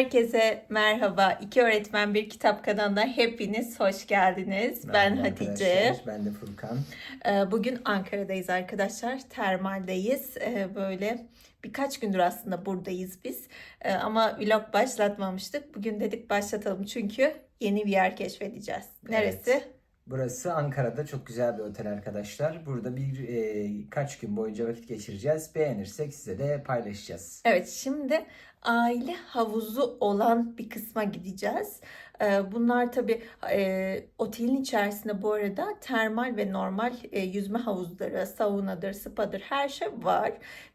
Herkese merhaba. İki Öğretmen Bir Kitap kanalına hepiniz hoş geldiniz. ben Merhaba Hatice. arkadaşlar, Ben de Furkan. Ee, Bugün Ankara'dayız arkadaşlar. Termal'deyiz. Ee, Böyle birkaç gündür aslında buradayız biz. Ee, Ama vlog başlatmamıştık. Bugün dedik başlatalım çünkü yeni bir yer keşfedeceğiz. Neresi? Burası Ankara'da çok güzel bir otel arkadaşlar. Burada bir e, kaç gün boyunca vakit geçireceğiz. Beğenirsek size de paylaşacağız. Evet şimdi aile havuzu olan bir kısma gideceğiz. Bunlar tabii e, otelin içerisinde bu arada termal ve normal e, yüzme havuzları, saunadır, spadır her şey var.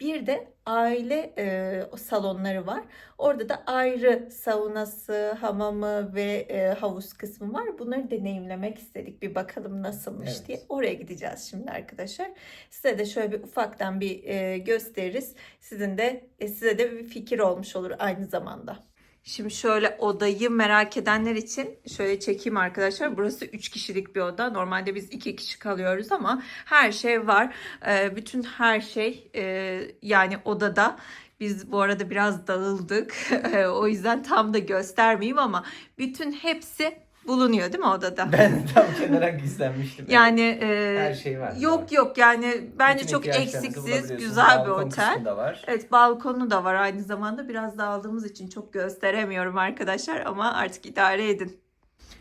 Bir de aile e, salonları var. Orada da ayrı saunası, hamamı ve e, havuz kısmı var. Bunları deneyimlemek istedik. Bir bakalım nasılmış Evet. diye. Oraya gideceğiz şimdi arkadaşlar. Size de şöyle bir ufaktan bir e, gösteririz. Sizin de e, size de bir fikir olmuş olur aynı zamanda. Şimdi şöyle odayı merak edenler için şöyle çekeyim arkadaşlar. Burası 3 kişilik bir oda. Normalde biz 2 kişi kalıyoruz ama her şey var. Ee, bütün her şey e, yani odada. Biz bu arada biraz dağıldık. o yüzden tam da göstermeyeyim ama bütün hepsi bulunuyor değil mi odada? Ben tam kenara gizlenmiştim. Yani e, her şey var. Yok yok yani bence Bütün çok eksiksiz güzel bir otel. var. Evet balkonu da var aynı zamanda. Biraz dağıldığımız için çok gösteremiyorum arkadaşlar ama artık idare edin.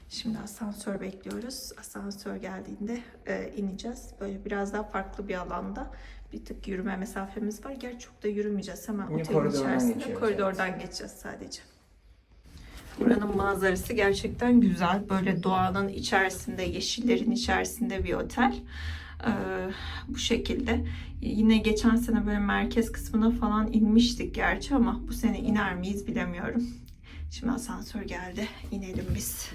Şimdi asansör bekliyoruz. Asansör geldiğinde e, ineceğiz. Böyle biraz daha farklı bir alanda. Bir tık yürüme mesafemiz var. Gerçi çok da yürümeyeceğiz. Hemen otelin içerisinde geçiyoruz, koridordan geçeceğiz sadece. Buranın manzarası gerçekten güzel. Böyle doğanın içerisinde, yeşillerin içerisinde bir otel. Ee, bu şekilde. Yine geçen sene böyle merkez kısmına falan inmiştik gerçi ama bu sene iner miyiz bilemiyorum. Şimdi asansör geldi. İnelim biz.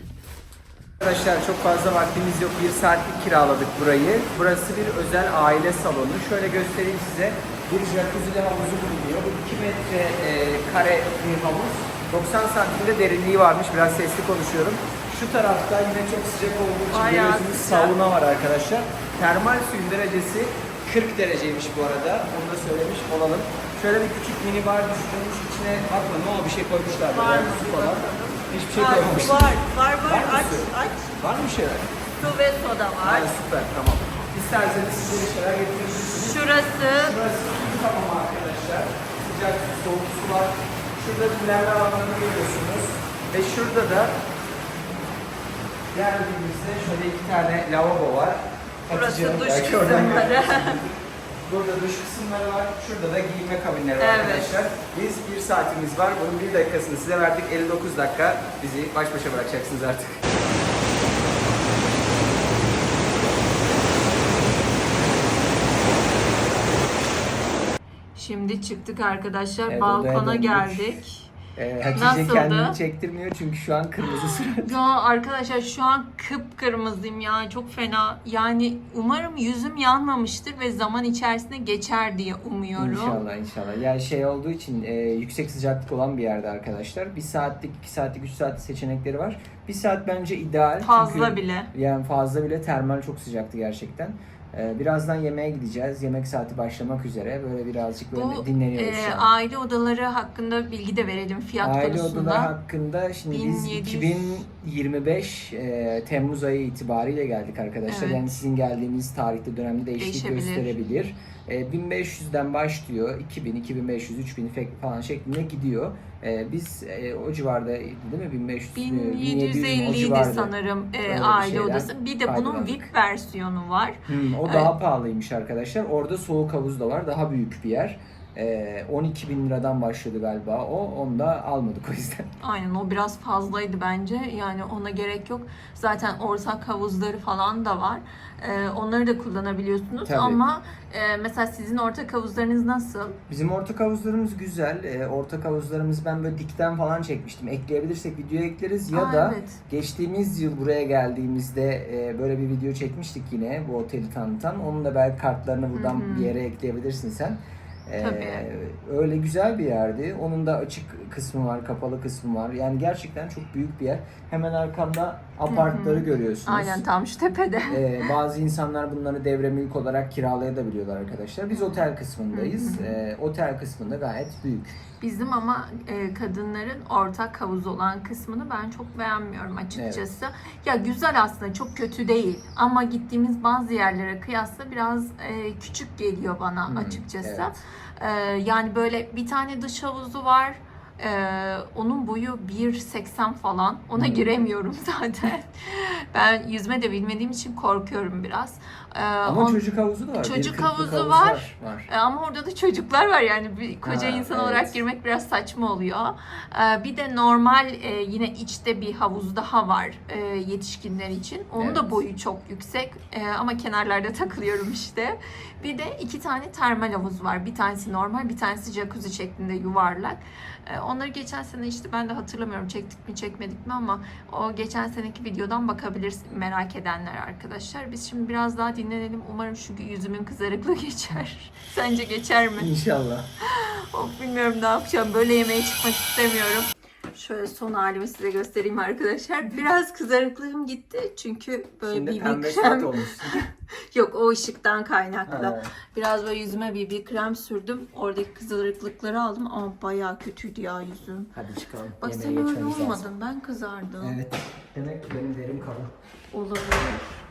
Arkadaşlar çok fazla vaktimiz yok. Bir saatlik kiraladık burayı. Burası bir özel aile salonu. Şöyle göstereyim size. Bir jacuzzi'li havuzu bulunuyor. Bu 2 metre e, kare bir havuz. 90 santimde derinliği varmış. Biraz sesli konuşuyorum. Şu tarafta yine çok sıcak olduğu için Bayağı görüyorsunuz sıcak. sauna var arkadaşlar. Termal suyun derecesi 40 dereceymiş bu arada. Onu da söylemiş olalım. Şöyle bir küçük mini bar düşünülmüş. İçine bakma ne oldu bir şey koymuşlar. Var mı? su falan. Hiçbir şey Var, koymamışlar. var, var, var. Var mı Aç, su? aç. Var mı bir şeyler? Su ve soda var. Ay süper tamam. İsterseniz size bir şeyler getirebilirsiniz. Şurası Burası iki tamam arkadaşlar. Sıcak su, soğuk su var. Şurada dinlenme alanlarını görüyorsunuz. Ve şurada da geldiğimizde şöyle iki tane lavabo var. Burası duş belki oradan kısımları. görüyorsunuz. Burada duş kısımları var. Şurada da giyinme kabinleri var Evet. arkadaşlar. Biz bir saatimiz var. Bunun bir dakikasını size verdik. 59 dakika bizi baş başa bırakacaksınız artık. Şimdi çıktık arkadaşlar. Evet, Balkona geldik. Ee, Hatice Nasıldı? kendini çektirmiyor çünkü şu an kırmızı surat. Ya arkadaşlar şu an kıpkırmızıyım ya çok fena. Yani umarım yüzüm yanmamıştır ve zaman içerisinde geçer diye umuyorum. İnşallah inşallah. Yani şey olduğu için e, yüksek sıcaklık olan bir yerde arkadaşlar. Bir saatlik, iki saatlik, üç saatlik seçenekleri var. Bir saat bence ideal. Fazla Çünkü bile. Yani fazla bile termal çok sıcaktı gerçekten. E, birazdan yemeğe gideceğiz. Yemek saati başlamak üzere. Böyle birazcık böyle Bu dinleniyoruz e, şu an. aile odaları hakkında bilgi de verelim fiyat Aile konusunda. odaları hakkında şimdi biz 1700 2025 e, Temmuz ayı itibariyle geldik arkadaşlar. Evet. Yani sizin geldiğiniz tarihte dönemde değişiklik gösterebilir. E, 1500'den başlıyor. 2000, 2500, 3000 fe- falan şeklinde gidiyor. E, biz e, o civarda değil mi? 1500, 1750 1700 o idi sanırım e, bir aile şeyden odası. Bir de bunun. VIP versiyonu var. Hmm, o daha pahalıymış arkadaşlar. Orada soğuk havuz da var. Daha büyük bir yer. E, 12 bin liradan başladı galiba o. Onu da almadık o yüzden. Aynen o biraz fazlaydı bence. Yani ona gerek yok. Zaten ortak havuzları falan da var. Ee, onları da kullanabiliyorsunuz Tabii. ama e, mesela sizin ortak havuzlarınız nasıl? Bizim ortak havuzlarımız güzel. Ee, ortak havuzlarımız ben böyle dikten falan çekmiştim. Ekleyebilirsek videoya ekleriz ya Aa, da evet. geçtiğimiz yıl buraya geldiğimizde e, böyle bir video çekmiştik yine bu oteli tanıtan. Onun da belki kartlarını buradan Hı hı. bir yere ekleyebilirsin sen. Ee, Tabii. öyle güzel bir yerdi. Onun da açık kısmı var, kapalı kısmı var. Yani gerçekten çok büyük bir yer. Hemen arkamda apartları görüyorsunuz. Aynen tam şu tepede. Ee, bazı insanlar bunları devre mülk olarak kiralayabiliyorlar arkadaşlar. Biz otel kısmındayız. Ee, otel kısmında gayet büyük. Bizim ama e, kadınların ortak havuz olan kısmını ben çok beğenmiyorum açıkçası. Ya güzel aslında çok kötü değil ama gittiğimiz bazı yerlere kıyasla biraz e, küçük geliyor bana Hı, açıkçası. evet. E, yani böyle bir tane dış havuzu var. E, onun boyu 1.80 falan. Ona Hı. giremiyorum zaten. ben yüzme de bilmediğim için korkuyorum biraz. E, Ama on- çocuk havuzu da var. Çocuk Bir havuzu havuz var. var. e, Ama orada da çocuklar var yani bir koca Ha, insan evet. olarak girmek biraz saçma oluyor. E, Bir de normal e, yine içte bir havuz daha var e, yetişkinler için. Onun da Evet. boyu çok yüksek E, ama kenarlarda takılıyorum işte. Bir de iki tane termal havuz var. Bir tanesi normal, bir tanesi jacuzzi şeklinde yuvarlak. E, Onları geçen sene işte ben de hatırlamıyorum çektik mi çekmedik mi ama o geçen seneki videodan bakabiliriz merak edenler arkadaşlar. Biz şimdi biraz daha dinlenelim. Umarım şu yüzümün kızarıklığı geçer. Sence geçer mi? İnşallah. Of bilmiyorum ne yapacağım. Böyle yemeğe çıkmak istemiyorum. Şöyle son halimi size göstereyim arkadaşlar. Biraz kızarıklığım gitti çünkü böyle Şimdi BB krem yok o ışıktan kaynaklı. Ha. Biraz böyle yüzüme BB krem sürdüm. Oradaki kızarıklıkları aldım ama bayağı kötüydü ya yüzüm. Hadi çıkalım. Bak sen öyle geçmemiz lazım. olmadın. Ben kızardım. Evet. Demek ki benim derim kalın. Olabilir.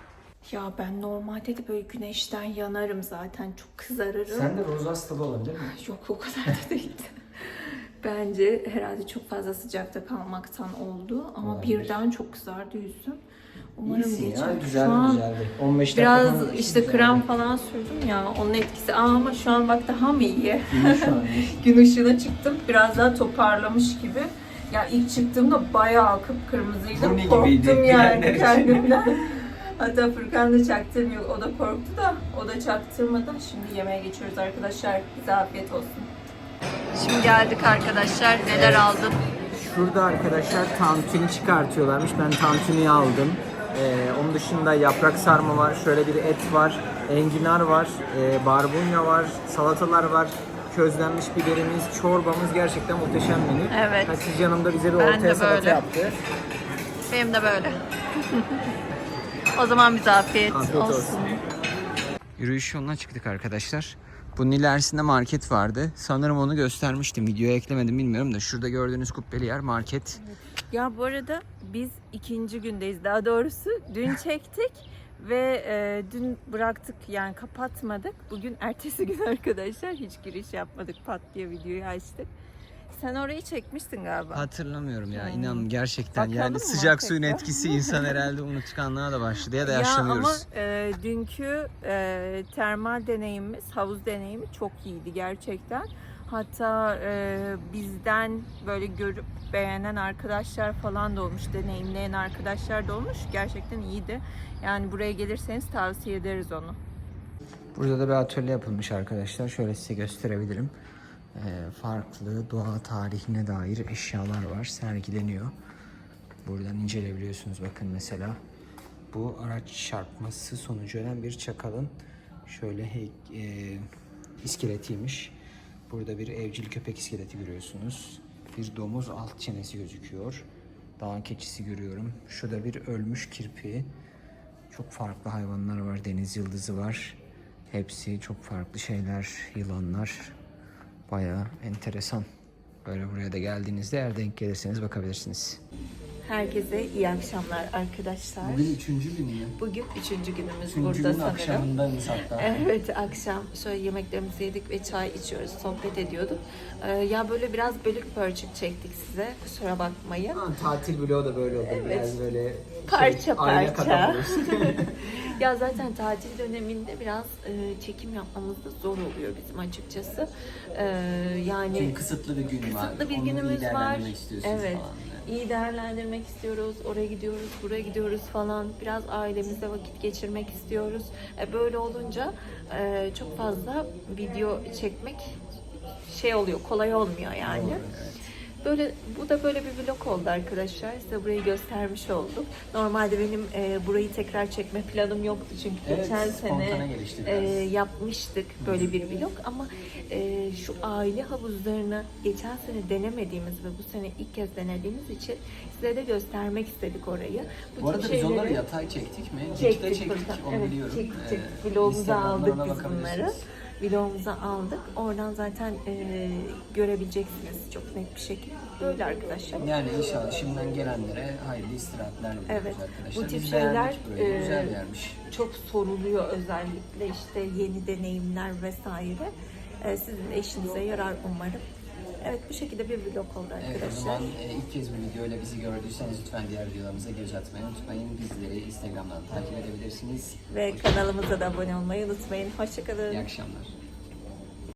Ya ben normalde de böyle güneşten yanarım zaten. Çok kızarırım. Sen de roz hastalığı olabilir mi? Yok o kadar da değil. Bence herhalde çok fazla sıcakta kalmaktan oldu ama Olabilir. birden çok kızardı yüzüm. Umarım İyisin geçer. ya. Şu Güzeldi an güzeldi. 15 dakika Biraz falan işte krem falan sürdüm ya onun etkisi. Aa, ama şu an bak daha mı iyi? Gün ışığına çıktım biraz daha toparlamış gibi. Ya ilk çıktığımda bayağı kıpkırmızıydım. Korktum gibiydi yani bilenler için. kendimden. Hatta Furkan da çaktırmıyor. O da korktu da o da çaktırmadı. Şimdi yemeğe geçiyoruz arkadaşlar. Bize afiyet olsun. Şimdi geldik arkadaşlar. Neler aldım? Şurada arkadaşlar tantuni çıkartıyorlarmış. Ben tantuniyi aldım. Ee, onun dışında yaprak sarma var. Şöyle bir et var. Enginar var. E, barbunya var. Salatalar var. Közlenmiş biberimiz, çorbamız gerçekten muhteşem menü. Evet. Hatice Hanım da bize bir Ben ortaya salata yaptı. Benim de böyle. o zaman bize afiyet, Afiyet olsun. olsun. Yürüyüş yoluna çıktık arkadaşlar. Bunun ilerisinde market vardı. Sanırım onu göstermiştim. Videoya eklemedim bilmiyorum da. Şurada gördüğünüz kubbeli yer market. Ya bu arada biz ikinci gündeyiz. Daha doğrusu dün çektik ve e, dün bıraktık yani kapatmadık. Bugün ertesi gün arkadaşlar hiç giriş yapmadık. Pat diye videoyu açtık. Sen orayı çekmiştin galiba. Hatırlamıyorum ya Hmm. inan gerçekten. Bakalım yani mı sıcak suyun tekrar? etkisi insan herhalde unutkanlığa da başladı ya da Ya yaşlanıyoruz. ama e, dünkü e, termal deneyimimiz, havuz deneyimi çok iyiydi gerçekten. Hatta e, bizden böyle görüp beğenen arkadaşlar falan da olmuş, deneyimleyen arkadaşlar da olmuş. Gerçekten iyiydi. Yani buraya gelirseniz tavsiye ederiz onu. Burada da bir atölye yapılmış arkadaşlar. Şöyle size gösterebilirim. Ee, farklı doğa tarihine dair eşyalar var. Sergileniyor. Buradan inceleyebiliyorsunuz. Bakın mesela bu araç çarpması sonucu ölen bir çakalın şöyle e, iskeletiymiş. Burada bir evcil köpek iskeleti görüyorsunuz. Bir domuz alt çenesi gözüküyor. Dağ keçisi görüyorum. Şurada bir ölmüş kirpi. Çok farklı hayvanlar var. Deniz yıldızı var. Hepsi çok farklı şeyler. Yılanlar. Bayağı enteresan. Böyle buraya da geldiğinizde eğer denk gelirseniz bakabilirsiniz. Herkese iyi akşamlar arkadaşlar. üçüncü günü mü? Bugün üçüncü günümüz burada sanırım. akşamındayız hatta. Evet akşam şöyle yemeklerimizi yedik ve çay içiyoruz, sohbet ediyorduk. Ee, ya böyle biraz bölük pörçük çektik size, kusura bakmayın. Ha, tatil vlogu da böyle olur. Evet. Biraz böyle Parça şey, aile parça. Ya zaten tatil döneminde biraz e, çekim yapmamız da zor oluyor bizim açıkçası. Ee, yani Çünkü kısıtlı bir gün var. kısıtlı bir Onu günümüz var. değerlendirmek istiyorsunuz Evet. falan. iyi değerlendirmek istiyoruz. Oraya gidiyoruz, buraya gidiyoruz falan. Biraz ailemizle vakit geçirmek istiyoruz. E, böyle olunca e, çok fazla video çekmek şey oluyor, kolay olmuyor yani. Doğru, evet. Böyle bu da böyle bir vlog oldu arkadaşlar. Size burayı göstermiş olduk. Normalde benim e, burayı tekrar çekme planım yoktu çünkü Evet, geçen sene e, yapmıştık böyle bir vlog ama e, şu aile havuzlarını geçen sene denemediğimiz ve bu sene ilk kez denediğimiz için size de göstermek istedik orayı. Bu arada tip biz onları şeyleri- yatay çektik mi? Çektik çektik, burada. onu Evet, biliyorum. çektik, Ee, çektik. Vlogumuza Instagram'dan aldık biz bunları. Vlogumuza aldık. Oradan zaten e, görebileceksiniz çok net bir şekilde. Böyle arkadaşlar. Yani inşallah şimdiden gelenlere hayırlı istirahatler diliyoruz Evet. arkadaşlar. Bu tip Biz şeyler e, güzel yermiş. çok soruluyor özellikle işte yeni deneyimler vesaire. E, sizin de işinize yarar umarım. Evet bu şekilde bir vlog oldu Evet o arkadaşlar. zaman e, ilk kez bu videoyla bizi gördüyseniz lütfen diğer videolarımıza göz atmayı unutmayın. Bizleri Instagram'dan takip edebilirsiniz. Ve kanalımıza da abone olmayı unutmayın. Hoşçakalın. İyi akşamlar.